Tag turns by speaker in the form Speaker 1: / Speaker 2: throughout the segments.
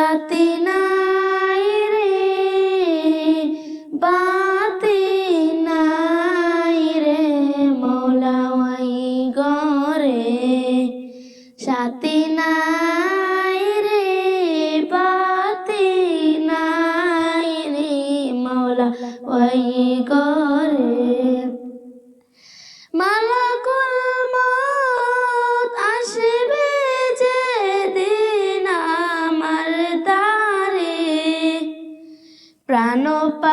Speaker 1: সাথে নাই রে, বাতে নাই রে, মৌলাওয়াই গরে সাথে নাই রে, বাতে নাই রে, মৌলাওয়াই গরে মালা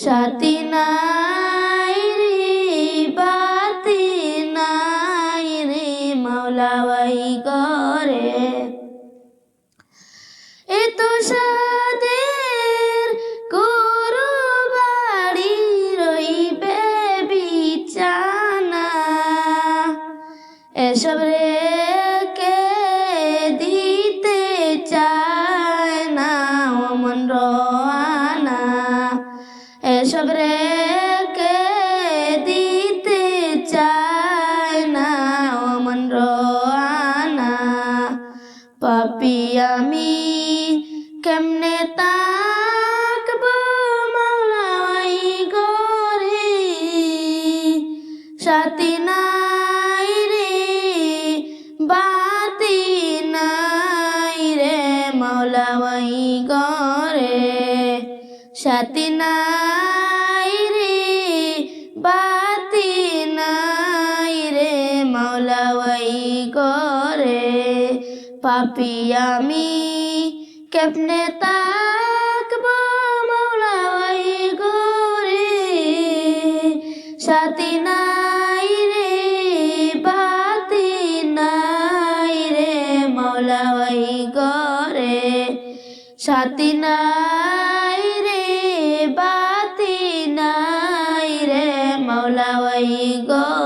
Speaker 1: সাথী নাই রে বাতি নাই রে মৌলাই গরে এত সাদের এসব রেখে দিতে চায় না অমন রানা পাপি আমি কেমনে তাকব মাওলাই গরে? সাথী নাই রে, বাতি নাই রে মাওলাই গরে। সাথী নাই রে। পাপি আমি কেমনে তাকব মৌলাওয়াই গোরে? সাথী নাই রে, বাতি নাই রে মৌলাওয়াই গোরে। সাথী নাই রে, বাতি নাই রে মৌলাওয়াই গো